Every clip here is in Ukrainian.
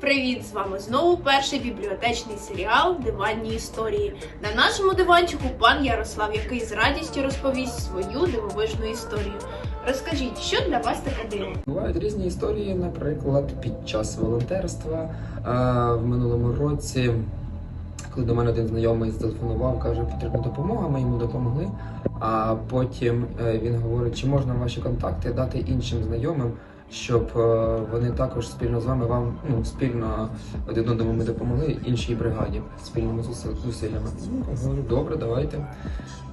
Привіт! З вами знову перший бібліотечний серіал Диванні історії. На нашому диванчику пан Ярослав, який з радістю розповість свою дивовижну історію. Розкажіть, що для вас таке диво? Бувають різні історії, наприклад, під час волонтерства в минулому році, коли до мене один знайомий зателефонував, каже, потрібна допомога, ми йому допомогли. А потім е, він говорить, чи можна ваші контакти дати іншим знайомим, щоб е, вони також спільно з вами вам ну, спільно один одному ми допомогли іншій бригаді спільними зусиллями. Ну, говорю, добре, давайте.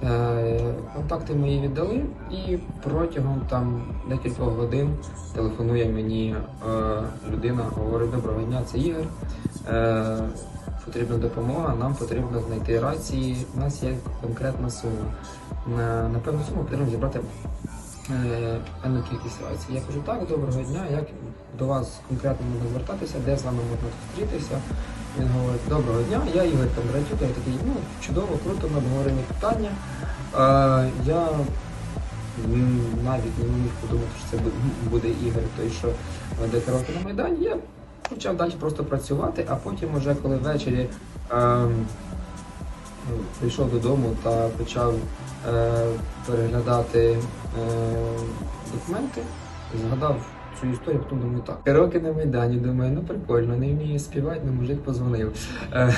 Е, Контакти мої віддали, і протягом там декількох годин телефонує мені е, людина, говорить, доброго дня, це Ігор. Потрібна допомога, нам потрібно знайти рації. У нас є конкретна сума. На певну суму потрібно зібрати е, кількість рацій. Я кажу, так, доброго дня, як до вас конкретно можна звертатися, де з вами можна зустрітися. Він говорить, доброго дня, я Ігор Кондратюк, я такий, ну, чудово, круто, ми обговорили питання. Е, я навіть не міг подумати, що це буде Ігор, той, що веде караоке на Майдані. Я почав далі просто працювати, а потім, уже коли ввечері ну, прийшов додому та почав е, переглядати е, документи, згадав цю історію, потім думаю, так. Караоке на Майдані, думаю, ну прикольно, не вмію співати, ну мужик позвонив. Е,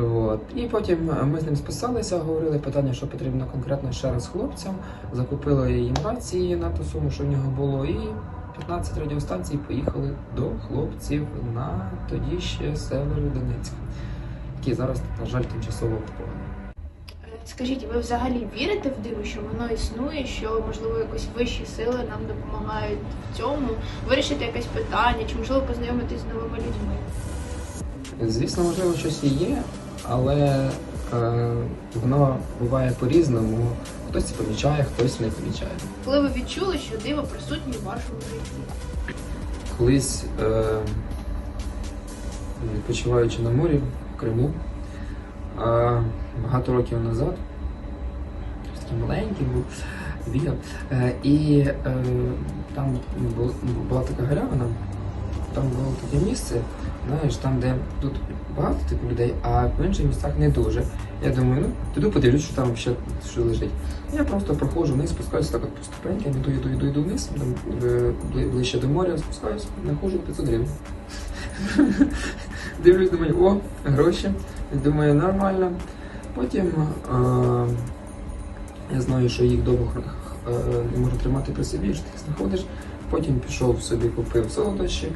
вот. І потім ми з ним списалися, говорили питання, що потрібно конкретно ще раз хлопцям. Закупили їм рації на ту суму, що в нього було, і 15 радіостанцій поїхали до хлопців на тоді ще север Донецьк, який зараз, на жаль, тимчасово окупований. Е, Скажіть, ви взагалі вірите в диво, що воно існує, що можливо якось вищі сили нам допомагають в цьому, вирішити якесь питання, чи можливо познайомитись з новими людьми? Звісно, можливо, щось і є, але е, воно буває по-різному. Хтось це помічає, хтось не помічає. Коли ви відчули, що диво присутнє в вашому житті? Колись е, відпочиваючи на морі Криму, е, багато років назад, такий маленький був, бігав, е, і е, там бу- була така галявина, там було таке місце, знаєш, там, де тут багато типу людей, а в інших місцях не дуже. Я думаю, ну піду подивлюсь, що там ще що лежить. Я просто проходжу вниз, спускаюся так от поступеньки, йду, йду, йду, йду вниз, там е, ближче до моря, спускаюся, знаходжу 500 гривень. Дивлюсь, думаю, о, гроші. Думаю, нормально. Потім е, я знаю, що їх довго е, не можу тримати при собі, що ти їх знаходиш. Потім пішов собі, купив солодощі,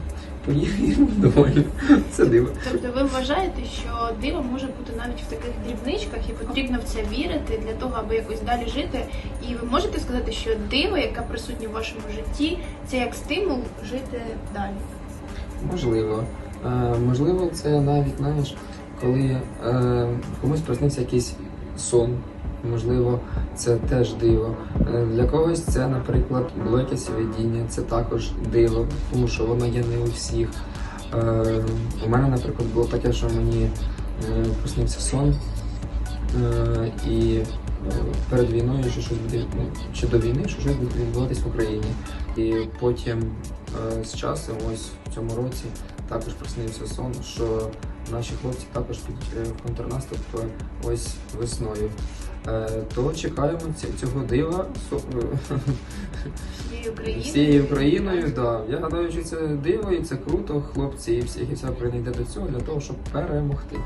поїв доволі. Це диво. Тобто ви вважаєте, що диво може бути навіть в таких дрібничках і потрібно в це вірити для того, аби якось далі жити. І ви можете сказати, що диво, яке присутнє в вашому житті, це як стимул жити далі. Можливо. Е, можливо, це навіть знаєш, коли е, комусь приснився якийсь сон. Можливо, це теж диво. Е, Для когось це, наприклад, було якесь це також диво, тому що воно є не у всіх. Е, у мене, наприклад, було таке, що мені е, приснився сон, е, і е, перед війною, що щось буде, ну, чи до війни, що щось буде відбуватись в Україні. І потім з часом, ось в цьому році, також приснився сон, що наші хлопці також підуть е, в контрнаступ е, ось весною. Е, То чекаємо цього дива Всією Україною. Да. Я гадаю, що це диво і це круто. Хлопці і всі, і вся Україна йде до цього для того, щоб перемогти.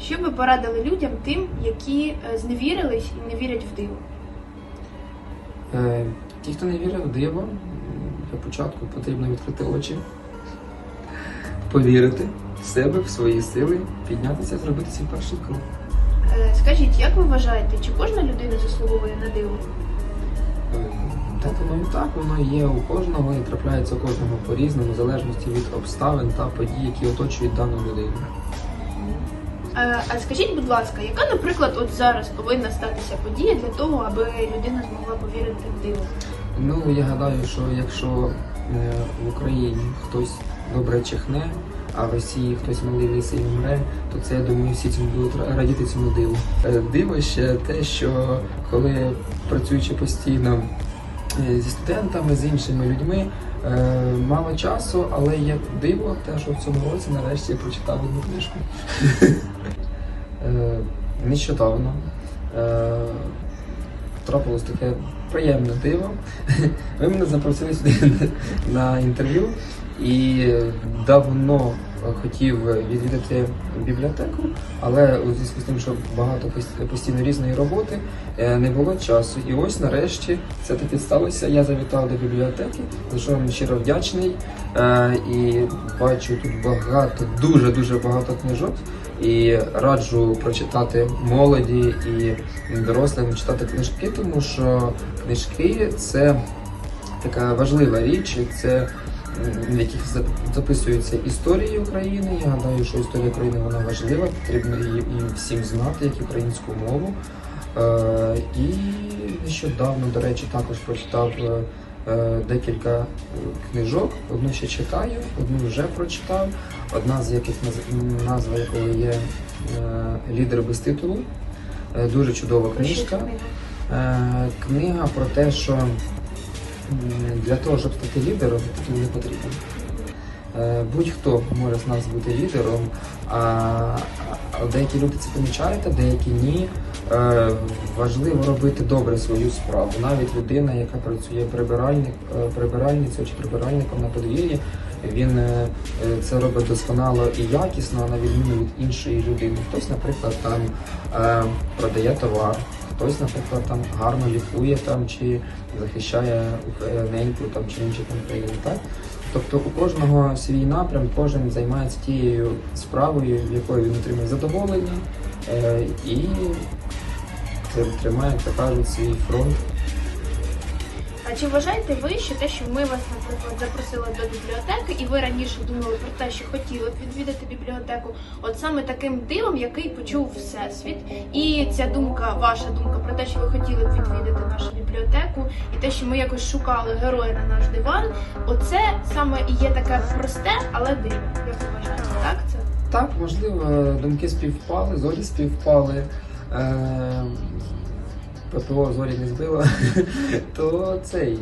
Що ви порадили людям тим, які е, зневірились і не вірять в диво? Е, Ті, хто не вірив в диво, для початку потрібно відкрити очі, повірити в себе, в свої сили, піднятися, зробити свій перший крок. Е, Скажіть, як ви вважаєте, чи кожна людина заслуговує на диво? Е, Так воно і так, воно є у кожного і трапляється у кожного по-різному, в залежності від обставин та подій, які оточують дану людину. Е, А скажіть, будь ласка, яка, наприклад, от зараз повинна статися подія для того, аби людина змогла повірити в диво? Ну, я гадаю, що якщо е, в Україні хтось добре чихне, а в Росії хтось малий ліс вмре, то це я думаю, всі цьому будуть радіти цьому диву. Е, Диво ще те, що коли працюючи постійно е, зі студентами, з іншими людьми, мало часу, але є диво, те, що в цьому році нарешті я прочитав одну книжку. Нещодавно трапилось таке приємне диво. Ви мене запросили сюди на- інтерв'ю і давно хотів відвідати бібліотеку, але у зв'язку з тим, що багато постійно різної роботи, е, не було часу. І ось нарешті це таки сталося. Я завітав до бібліотеки, за що вам щиро вдячний. Е, І бачу тут багато, дуже дуже багато книжок. І раджу прочитати молоді і дорослим читати книжки, тому що книжки це така важлива річ, це в яких записуються історії України. Я гадаю, що історія України вона важлива, потрібно її всім знати, як українську мову. Е, і нещодавно, до речі, також прочитав е, декілька е, книжок. Одну ще читаю, одну вже прочитав. Одна з яких назва якої є е, Лідер без титулу. Е, Дуже чудова книжка. Е, Книга про те, що для того, щоб стати лідером, титул не потрібен. Е, Будь-хто може з нас бути лідером, а, деякі люди це помічають, а деякі ні. Е, Важливо робити добре свою справу. Навіть людина, яка працює прибиральник, е, прибиральницею чи прибиральником на подвір'ї, він це робить досконало і якісно, на відміну від іншої людини. Хтось, наприклад, там продає товар, хтось, наприклад, там гарно лікує там чи захищає неньку там чи інші там країни. Так? Тобто у кожного свій напрям, кожен займається тією справою, якою він отримує задоволення е, і це тримає, як то кажуть, свій фронт. А чи вважаєте ви, що те, що ми вас, наприклад, запросили до бібліотеки, і ви раніше думали про те, що хотіли б відвідати бібліотеку, от саме таким дивом, який почув всесвіт, і ця думка, ваша думка про те, що ви хотіли б відвідати нашу бібліотеку, і те, що ми якось шукали героя на наш диван, оце саме і є таке просте, але диво. Як ви вважаєте, так це? Так, можливо, думки співпали, зорі співпали. Е, ППО зорі не збило, то цей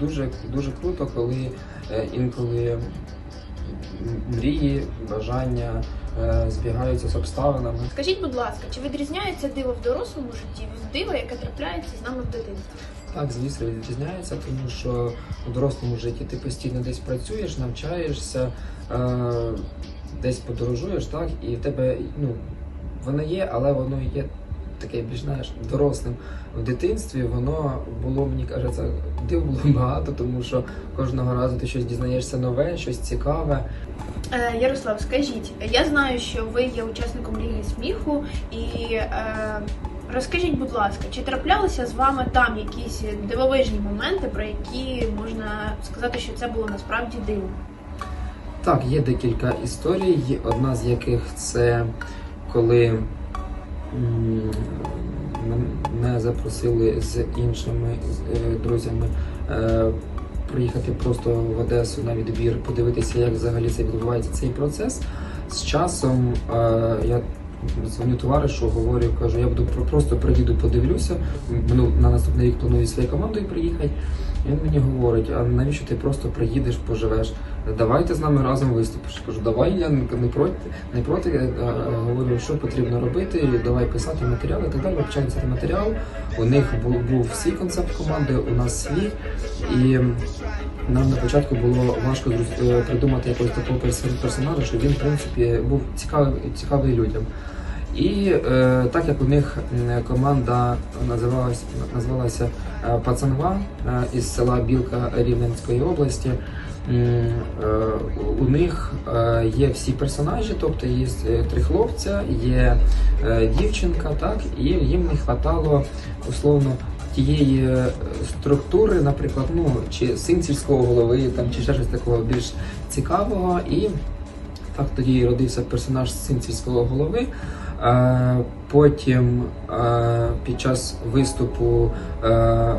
дуже, дуже круто, коли е, інколи мрії, бажання е, збігаються з обставинами. Скажіть, будь ласка, чи відрізняється диво в дорослому житті від дива, яке трапляється з нами в дитинстві? Так, звісно, відрізняється, тому що у дорослому житті ти постійно десь працюєш, навчаєшся, е, десь подорожуєш, так, і в тебе ну, воно є, але воно є таке більш знаєш, дорослим. В дитинстві воно було, мені кажеться, див було багато, тому що кожного разу ти щось дізнаєшся нове, щось цікаве. Е, Ярослав, скажіть, я знаю, що ви є учасником Ліги сміху, і е, розкажіть, будь ласка, чи траплялися з вами там якісь дивовижні моменти, про які можна сказати, що це було насправді дивом? Так, є декілька історій. Одна з яких це коли мене запросили з іншими е, друзями е, приїхати просто в Одесу на відбір, подивитися, як взагалі це відбувається цей процес. З часом е, я дзвоню товаришу, говорю, кажу, я буду просто приїду, подивлюся. Ну, на наступний рік планую своєю командою приїхати. Він мені говорить, а навіщо ти просто приїдеш, поживеш? Давайте з нами разом виступиш. Кажу, давай я не проти, не проти. Е, е, Говорю, що потрібно робити, давай писати матеріали і так далі. Почали писати матеріал. У них був, був свій концепт команди, у нас свій. І нам на початку було важко е, придумати якогось такого персонажа, що він, в принципі, був цікавий, цікавий людям. І е, так як у них команда називалась, називалася е, Пацанва е, із села Білка Рівненської області, е, у них е, є всі персонажі, тобто є е, три хлопця, є е, дівчинка, так, і їм не вистачало условно тієї е, структури, наприклад, ну чи син сільського голови, там чи ще щось такого більш цікавого. І так тоді родився персонаж син сільського голови. Потім під час виступу е,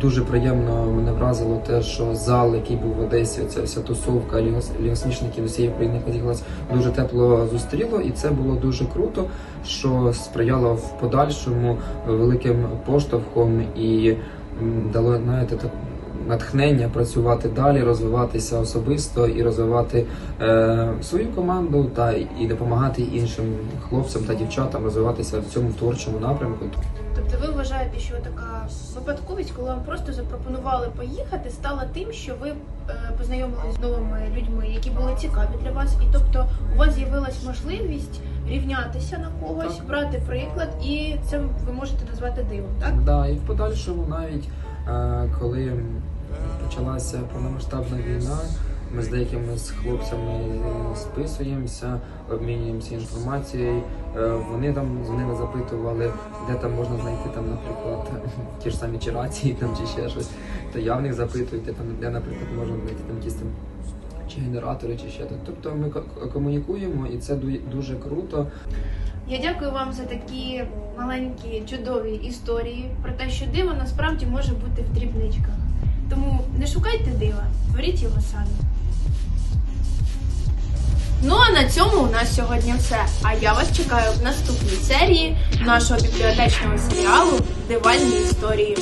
дуже приємно мене вразило те, що зал, який був в Одесі, ця вся тусовка лігос- лігосмішників з усієї України яка дуже тепло зустріло, і це було дуже круто, що сприяло в подальшому великим поштовхом і дало, знаєте, так, натхнення працювати далі, розвиватися особисто і розвивати е, свою команду та і допомагати іншим хлопцям та дівчатам розвиватися в цьому творчому напрямку. Тобто ви вважаєте, що така випадковість, коли вам просто запропонували поїхати, стала тим, що ви е, познайомились з новими людьми, які були цікаві для вас, і тобто у вас з'явилась можливість рівнятися на когось, Так. брати приклад, і це ви можете назвати дивом, так? Да, і в подальшому навіть е, коли почалася повномасштабна війна, ми з деякими з хлопцями списуємося, обмінюємося інформацією. Е, Вони там дзвонили, запитували, де там можна знайти там, наприклад, ті ж самі чи рації там чи ще щось. То я в них запитую, де там, де, наприклад, можна знайти там якісь там чи генератори, чи ще так. Тобто ми ко- комунікуємо, і це ду- дуже круто. Я дякую вам за такі маленькі чудові історії про те, що диво насправді може бути в дрібничках. Тому не шукайте дива, творіть його самі. Ну а на цьому у нас сьогодні все. А я вас чекаю в наступній серії нашого бібліотечного серіалу Дивальні історії.